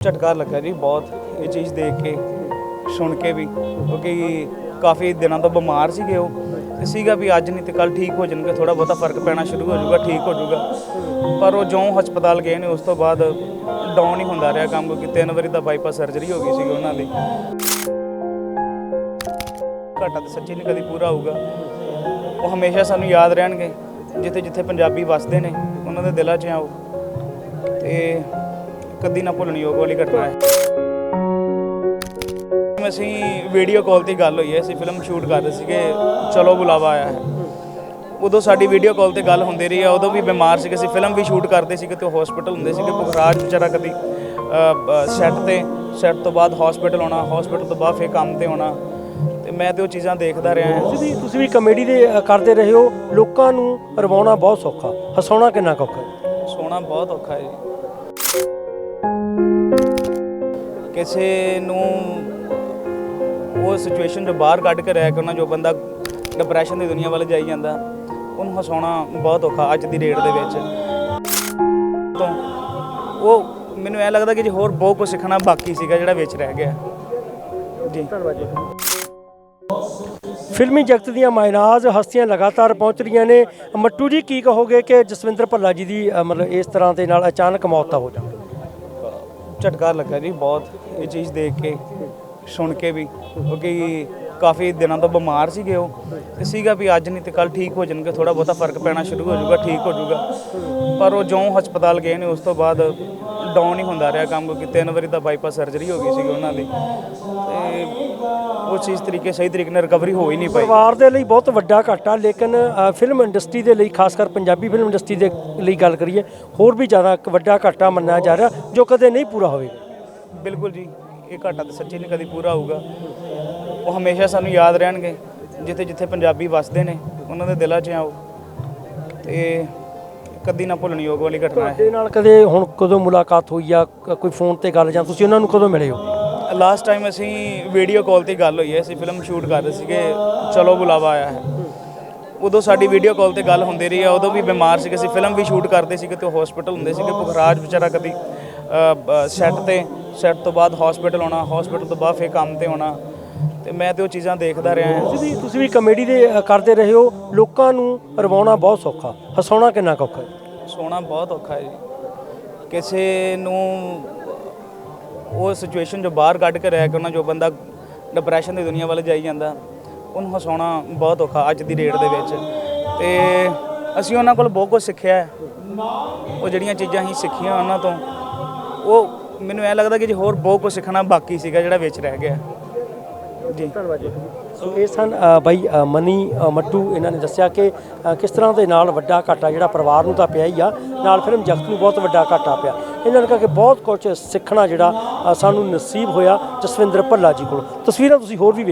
ਝਟਕਾ ਲੱਗਾ ਜੀ ਬਹੁਤ, ਇਹ ਚੀਜ਼ ਦੇਖ ਕੇ, ਸੁਣ ਕੇ ਵੀ, ਕਿਉਂਕਿ ਕਾਫੀ ਦਿਨਾਂ ਤੋਂ ਬਿਮਾਰ ਸੀਗੇ ਉਹ, ਤੇ ਸੀਗਾ ਵੀ ਅੱਜ ਨਹੀਂ ਤੇ ਕੱਲ ਠੀਕ ਹੋ ਜਾਣਗੇ ਥੋੜਾ ਬਹੁਤਾ ਫ਼ਰਕ ਪੈਣਾ ਸ਼ੁਰੂ ਹੋ ਜਾਊਗਾ, ਠੀਕ ਹੋ ਜਾਊਗਾ। ਪਰ ਉਹ ਜਿਉਂ ਹਸਪਤਾਲ ਗਏ ਨੇ, ਉਸ ਤੋਂ ਬਾਅਦ ਡਾਊਨ ਹੀ ਹੁੰਦਾ ਰਿਹਾ ਕੰਮ ਕਿਉਂਕਿ ਤਿੰਨ ਵਾਰੀ ਤਾਂ ਬਾਈਪਾਸ ਸਰਜਰੀ ਹੋ ਗਈ ਸੀਗੀ ਉਹਨਾਂ ਦੀ। ਘਾਟਾ ਤਾਂ ਸੱਚੀ ਨਹੀਂ ਕਦੀ ਪੂਰਾ ਹੋਊਗਾ। ਉਹ ਹਮੇਸ਼ਾ ਸਾਨੂੰ ਯਾਦ ਰਹਿਣਗੇ ਜਿੱਥੇ ਜਿੱਥੇ ਪੰਜਾਬੀ ਵੱਸਦੇ ਨੇ, ਉਹਨਾਂ ਦੇ ਦਿਲਾਂ 'ਚ ਆਓ ਉਹ। ਤੇ ਕਦੀ ਨਾ ਭੁੱਲਣ ਯੋਗ ਵਾਲੀ ਘਟਨਾ ਹੈ। ਅਸੀਂ ਵੀਡੀਓ ਕਾਲ ਤੇ ਗੱਲ ਹੋਈ ਹੈ ਅਸੀਂ ਫਿਲਮ ਸ਼ੂਟ ਕਰ ਰਹੇ ਸੀਗੇ ਚਲੋ ਬੁਲਾਵਾ ਆਇਆ ਹੈ। ਉਦੋਂ ਸਾਡੀ ਵੀਡੀਓ ਕਾਲ ਤੇ ਗੱਲ ਹੁੰਦੀ ਰਹੀ ਆ ਉਦੋਂ ਵੀ ਬਿਮਾਰ ਸੀਗੇ ਅਸੀਂ ਫਿਲਮ ਵੀ ਸ਼ੂਟ ਕਰਦੇ ਸੀਗੇ ਤੇ ਹਸਪੀਟਲ ਹੁੰਦੇ ਸੀਗੇ ਪੁਖਰਾਜ ਵਿਚਾਰਾ ਕਦੀ ਸੈੱਟ ਤੇ ਸੈੱਟ ਤੋਂ ਬਾਅਦ ਹਸਪੀਟਲ ਆਉਣਾ ਹਸਪੀਟਲ ਤੋਂ ਬਾਅਦ ਫੇਰ ਕੰਮ ਤੇ ਆਉਣਾ ਤੇ ਮੈਂ ਤੇ ਉਹ ਚੀਜ਼ਾਂ ਦੇਖਦਾ ਰਿਹਾ। ਹਾਂ ਤੁਸੀਂ ਵੀ ਤੁਸੀਂ ਵੀ ਕਮੇਡੀ ਦੇ ਕਰਦੇ ਰਹੇ ਹੋ ਲੋਕਾਂ ਨੂੰ ਰਵਾਉਣਾ ਬਹੁਤ ਸੌਖਾ ਹਸਾਉਣਾ ਕਿੰਨਾ ਔਖਾ ਹੈ? ਸੋਣਾ ਬਹੁਤ ਔਖਾ ਹੈ ਜੀ। ਕਿਸੇ ਨੂੰ ਉਹ ਸਿਚੁਏਸ਼ਨ ਤੋਂ ਬਾਹਰ ਕੱਢ ਕੇ ਰਹਿ ਕੇ ਉਹਨਾਂ ਜੋ ਬੰਦਾ ਡਿਪਰੈਸ਼ਨ ਦੀ ਦੁਨੀਆ ਵੱਲ ਜਾਈ ਜਾਂਦਾ, ਉਹਨੂੰ ਹਸਾਉਣਾ ਬਹੁਤ ਔਖਾ ਅੱਜ ਦੀ ਡੇਟ ਦੇ ਵਿੱਚ। ਤੋਂ ਉਹ ਮੈਨੂੰ ਐ ਲੱਗਦਾ ਕਿ ਜੀ ਹੋਰ ਬਹੁਤ ਕੁਝ ਸਿੱਖਣਾ ਬਾਕੀ ਸੀਗਾ ਜਿਹੜਾ ਵਿੱਚ ਰਹਿ ਗਿਆ। ਜੀ। ਧੰਨਵਾਦ ਜੀ। ਫਿਲਮੀ ਜਗਤ ਦੀਆਂ ਮਾਇਨਾਜ਼ ਹਸਤੀਆਂ ਲਗਾਤਾਰ ਪਹੁੰਚ ਰਹੀਆਂ ਨੇ। ਮੱਟੂ ਜੀ, ਕੀ ਕਹੋਗੇ ਕਿ ਜਸਵਿੰਦਰ ਭੱਲਾ ਜੀ ਦੀ ਮਤਲਬ ਇਸ ਤਰ੍ਹਾਂ ਦੇ ਨਾਲ ਅਚਾਨਕ ਮੌਤ ਤਾਂ ਹੋ ਜਾਵੇ? ਝਟਕਾ ਲੱਗਾ ਜੀ ਬਹੁਤ ਇਹ ਚੀਜ਼ ਦੇਖ ਕੇ ਸੁਣ ਕੇ ਵੀ ਕਿਉਂਕਿ ਕਾਫੀ ਦਿਨਾਂ ਤੋਂ ਬਿਮਾਰ ਸੀਗੇ ਉਹ। ਤੇ ਸੀਗਾ ਵੀ ਅੱਜ ਨਹੀਂ ਤੇ ਕੱਲ ਠੀਕ ਹੋ ਜਾਣਗੇ ਥੋੜਾ ਬਹੁਤਾ ਫ਼ਰਕ ਪੈਣਾ ਸ਼ੁਰੂ ਹੋ ਜਾਊਗਾ ਠੀਕ ਹੋ ਜਾਊਗਾ। ਪਰ ਉਹ ਜਿਉਂ ਹਸਪਤਾਲ ਗਏ ਨੇ ਉਸ ਤੋਂ ਬਾਅਦ ਡਾਊਨ ਹੀ ਹੁੰਦਾ ਰਿਹਾ ਕੰਮ ਕਿਉਂਕਿ ਤਿੰਨ ਵਾਰੀ ਤਾਂ ਬਾਈਪਾਸ ਸਰਜਰੀ ਹੋ ਗਈ ਸੀਗੀ ਉਹਨਾਂ ਦੀ। ਤੇ ਉਹ ਚੀਜ਼ ਤਰੀਕੇ ਸਹੀ ਤਰੀਕੇ ਨਾਲ ਰਿਕਵਰੀ ਹੋ ਹੀ ਨਹੀਂ ਪਾਈ। ਪਰਿਵਾਰ ਦੇ ਲਈ ਬਹੁਤ ਵੱਡਾ ਘਾਟਾ ਲੇਕਿਨ ਫਿਲਮ ਇੰਡਸਟਰੀ ਦੇ ਲਈ ਖਾਸ ਕਰ ਪੰਜਾਬੀ ਫਿਲਮ ਇੰਡਸਟਰੀ ਦੇ ਲਈ ਗੱਲ ਕਰੀਏ ਹੋਰ ਵੀ ਜ਼ਿਆਦਾ ਇੱਕ ਵੱਡਾ ਘਾਟਾ ਮੰਨਿਆ ਜਾ ਰਿਹਾ ਜੋ ਕਦੇ ਨਹੀਂ ਪੂਰਾ ਹੋਵੇਗਾ। ਬਿਲਕੁਲ ਜੀ ਇਹ ਘਾਟਾ ਤਾਂ ਸੱਚੀ ਨਹੀਂ ਕਦੀ ਪੂਰਾ ਹੋਊਗਾ। ਉਹ ਹਮੇਸ਼ਾ ਸਾਨੂੰ ਯਾਦ ਰਹਿਣਗੇ ਜਿੱਥੇ ਜਿੱਥੇ ਪੰਜਾਬੀ ਵਸਦੇ ਨੇ ਉਹਨਾਂ ਦੇ ਦਿਲਾਂ 'ਚ ਆ ਉਹ। ਤੇ ਕਦੀ ਨਾ ਭੁੱਲਣ ਯੋਗ ਵਾਲੀ ਘਟਨਾ ਹੈ ਤੁਹਾਡੇ ਨਾਲ ਕਦੇ ਹੁਣ ਕਦੋਂ ਮੁਲਾਕਾਤ ਹੋਈ ਆ ਕ- ਕੋਈ ਫੋਨ ਤੇ ਗੱਲ ਜਾਂ ਤੁਸੀਂ ਉਹਨਾਂ ਨੂੰ ਕਦੋਂ ਮਿਲੇ ਹੋ? ਲਾਸਟ ਟਾਈਮ ਅਸੀਂ ਵੀਡੀਓ ਕਾਲ ਤੇ ਗੱਲ ਹੋਈ ਹੈ ਅਸੀਂ ਫਿਲਮ ਸ਼ੂਟ ਕਰ ਰਹੇ ਸੀਗੇ ਚਲੋ ਬੁਲਾਵਾ ਆਇਆ ਹੈ। ਉਦੋਂ ਸਾਡੀ ਵੀਡੀਓ ਕਾਲ ਤੇ ਗੱਲ ਹੁੰਦੀ ਰਹੀ ਆ ਉਦੋਂ ਵੀ ਬਿਮਾਰ ਸੀਗੇ ਅਸੀਂ ਫਿਲਮ ਵੀ ਸ਼ੂਟ ਕਰਦੇ ਸੀਗੇ ਤੇ ਹਸਪੀਟਲ ਹੁੰਦੇ ਸੀਗੇ ਪੁਖਰਾਜ ਵਿਚਾਰਾ ਕਦੀ ਸੈੱਟ ਤੇ ਸੈੱਟ ਤੋਂ ਬਾਅਦ ਹਸਪੀਟਲ ਆਉਣਾ ਹਸਪੀਟਲ ਤੋਂ ਬਾਅਦ ਫੇਰ ਕੰਮ ਤੇ ਆਉਣਾ। ਤੇ ਮੈਂ ਤੇ ਉਹ ਚੀਜ਼ਾਂ ਦੇਖਦਾ ਰਿਹਾ। ਹਾਂ ਤੁਸੀਂ ਵੀ ਤੁਸੀਂ ਵੀ ਕਮੇਡੀ ਦੇ ਕਰਦੇ ਰਹੇ ਹੋ। ਲੋਕਾਂ ਨੂੰ ਰਵਾਉਣਾ ਬਹੁਤ ਸੌਖਾ। ਹਸਾਉਣਾ ਕਿੰਨਾ ਕੁ ਔਖਾ ਹੈ? ਸੋਣਾ ਬਹੁਤ ਔਖਾ ਹੈ ਜੀ। ਕਿਸੇ ਨੂੰ ਉਹ ਸਿਚੁਏਸ਼ਨ ਤੋਂ ਬਾਹਰ ਕੱਢ ਕੇ ਰਹਿ ਕਰਨਾ ਜੋ ਬੰਦਾ ਡਿਪਰੈਸ਼ਨ ਦੀ ਦੁਨੀਆ ਵੱਲ ਜਾਈ ਜਾਂਦਾ ਉਹਨੂੰ ਹਸਾਉਣਾ ਬਹੁਤ ਔਖਾ ਅੱਜ ਦੀ ਡੇਟ ਦੇ ਵਿੱਚ। ਤੇ ਅਸੀਂ ਉਹਨਾਂ ਕੋਲ ਬਹੁਤ ਕੁਝ ਸਿੱਖਿਆ ਹੈ। ਉਹ ਜਿਹੜੀਆਂ ਚੀਜ਼ਾਂ ਅਸੀਂ ਸਿੱਖੀਆਂ ਉਹਨਾਂ ਤੋਂ ਉਹ ਮੈਨੂੰ ਐ ਲੱਗਦਾ ਕਿ ਜੀ ਹੋਰ ਬਹੁਤ ਕੁਝ ਸਿੱਖਣਾ ਬਾਕੀ ਸੀਗਾ ਜਿਹੜਾ ਵਿੱਚ ਰਹਿ ਗਿਆ। ਜੀ। ਸੋ ਇਹ ਸਨ ਬਾਈ ਮਨੀ ਮੱਟੂ, ਇਹਨਾਂ ਨੇ ਦੱਸਿਆ ਕਿ ਕਿਸ ਤਰ੍ਹਾਂ ਦੇ ਨਾਲ ਵੱਡਾ ਘਾਟਾ ਜਿਹੜਾ ਪਰਿਵਾਰ ਨੂੰ ਤਾਂ ਪਿਆ ਹੀ ਆ, ਨਾਲ ਫਿਲਮ ਜਗਤ ਨੂੰ ਬਹੁਤ ਵੱਡਾ ਘਾਟਾ ਪਿਆ। ਇਹਨਾਂ ਨੇ ਕਿਹਾ ਕਿ ਬਹੁਤ ਕੁਝ ਸਿੱਖਣਾ ਜਿਹੜਾ ਸਾਨੂੰ ਨਸੀਬ ਹੋਇਆ ਜਸਵਿੰਦਰ ਭੱਲਾ ਜੀ ਕੋਲ। ਤਸਵੀਰਾਂ ਤੁਸੀਂ ਹੋਰ ਵੀ ਵੇਖ।